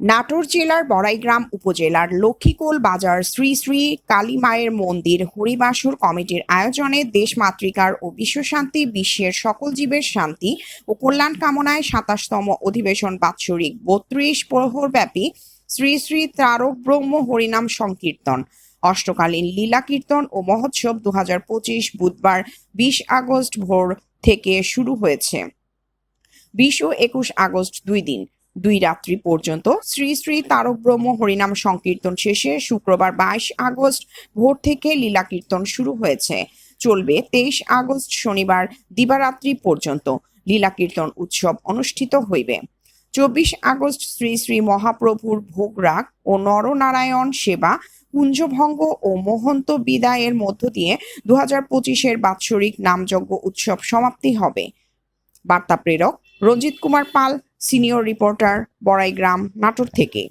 নাটোর জেলার বড়াইগ্রাম উপজেলার লক্ষ্মীকোল বাজার শ্রী শ্রী কালী মায়ের মন্দির হরিবাসুর কমিটির আয়োজনে দেশমাতৃকার ও বিশ্বশান্তি, বিশ্বের সকল জীবের শান্তি ও কল্যাণ কামনায় সাতাশতম অধিবেশন বাৎসরিক বত্রিশ প্রহরব্যাপী শ্রী শ্রী তারক ব্রহ্ম হরিনাম সংকীর্তন। অষ্টকালীন লীলা কীর্তন ও মহোৎসব দু হাজার পঁচিশ বুধবার বিশ আগস্ট ভোর থেকে শুরু হয়েছে। বিশ ও একুশ আগস্ট দুই দিন। দুই রাত্রি পর্যন্ত। শ্রী শ্রী তারক ব্রহ্ম হরিনাম সংকীর্তন শেষে শুক্রবার বাইশ আগস্ট ভোর থেকে লীলা কীর্তন শুরু হয়েছে। চলবে তেইশ আগস্ট শনিবার দিবারাত্রি পর্যন্ত লীলা কীর্তন উৎসব অনুষ্ঠিত হইবে। চব্বিশ আগস্ট শ্রী শ্রী মহাপ্রভুর ভোগ রাগ ও নরনারায়ণ সেবা, কুঞ্জভঙ্গ ও মহন্ত বিদায়ের মধ্য দিয়ে দু হাজার পঁচিশের বাৎসরিক নামযজ্ঞ উৎসব সমাপ্তি হবে। বার্তা প্রেরক রঞ্জিত কুমার পাল। সিনিয়র রিপোর্টার বড়াইগ্রাম নাটোর থেকে।